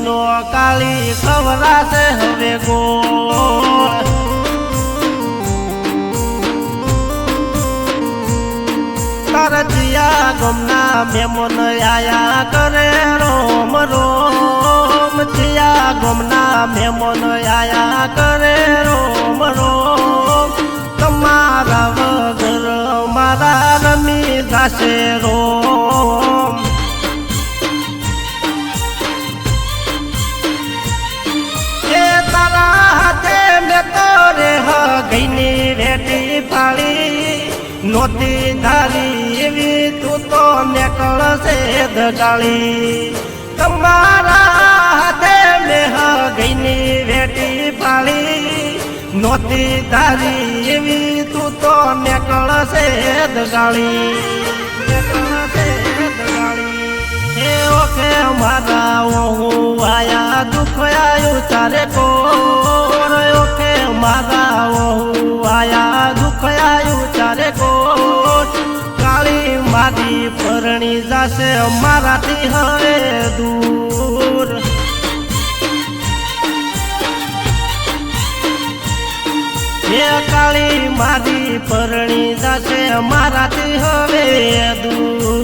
હગઈનો કાળી ખવરાશે હવે ગો કરજિયા ગમના મેમન આયા કરે રોમ રોમ. જિયા ગમના મેમન આયા કરે રોમ રોમ. તમારા વગર મારા રમી જાશે રોમ. નોતી ધારી, એવી તું તો નીકળશે દગાળી. તમારા હાથે મેહ ગઈની વેટી પાળી નોતી ધારી, એવી તું તો નીકળશે દગાળી. મારા હું આયા દુખ આયું તારે કોર. ઓકે મારા હું આયા દુઃખ આયું તારે કોર. મારી પરણી જાશે અમારાથી હવે દૂર. એ કાળી મારી પરણી જાશે અમારાથી હવે દૂર.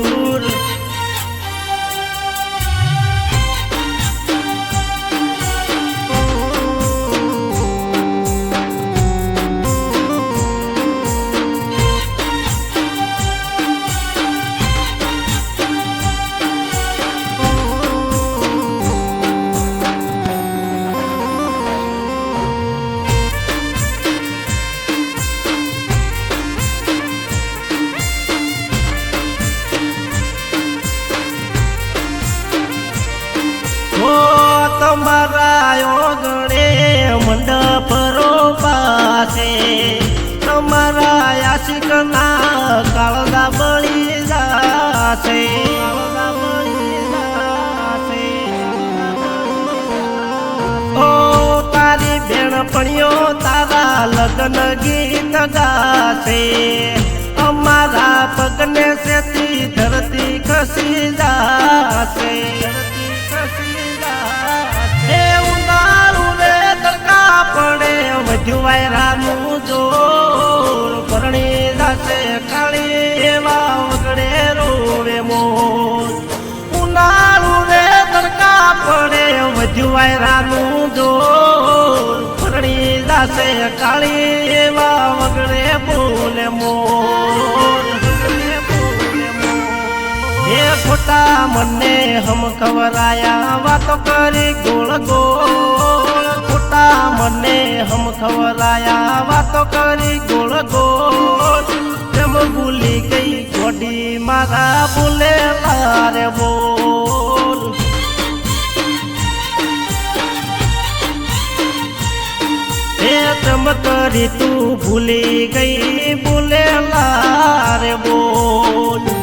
જાશે. ઓ તારી બેનપણીઓ તારા લગ્ન ગીત ગાશે અમારા પગને સેતી ધરતી ખસી જાશે પડે વધ્યું વાયરાનું જોર પરણી જાશે કાળી એવા વગડે બોલે મોર. એ ખોટા મને હમ ખવરાયા વાતો કરી ગોળ ગોળ. ખોટા મને હમ ખવરાયા વાતો કરી ગોળ ગોળ. પ્રેમ ભૂલી ગઈ ગોડી મારા ભૂલે તારે બોલ તમ કરી તું ભૂલી ગઈ બોલે લારે બોલ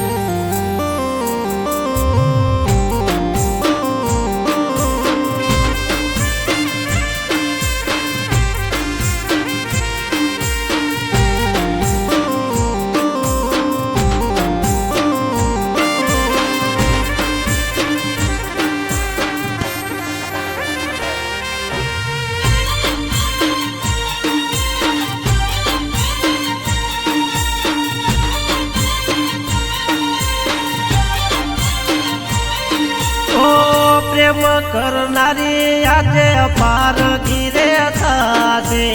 પ્રેમ કરનારી આજે અપાર ગીરે થાશે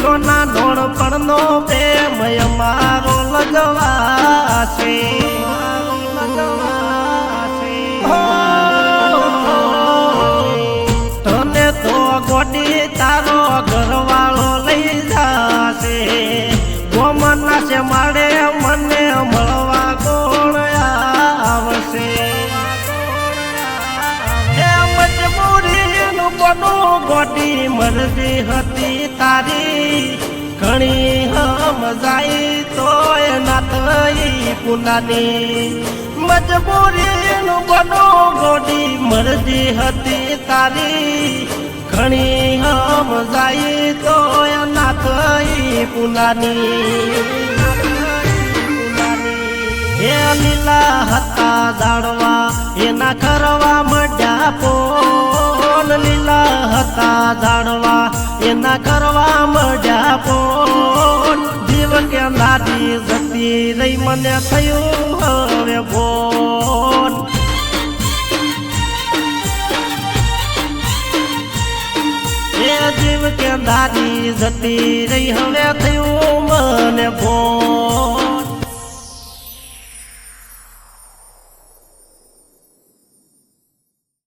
કોના નોણ પણનો પ્રેમ અમારો લગવાશે. તને તો ગોડી બનું ગોડી મરજી હતી તારી. ઘણી હમ જાય તોય ના થઈ પુનાની. મજબૂરીનું બનો ગોડી મરજી હતી તારી. ઘણી હમ જાય તો એના થઈ પુનાની. એ લીલા હતા જાણવા, એના કરવા મડ્યા લીલા હતા જાણવા, એના કરવા મજા પોન જીવ કે નાડી જતી રહી, મને થયું હવે એ જીવ કે દાદી જતી રહી, હવે થયું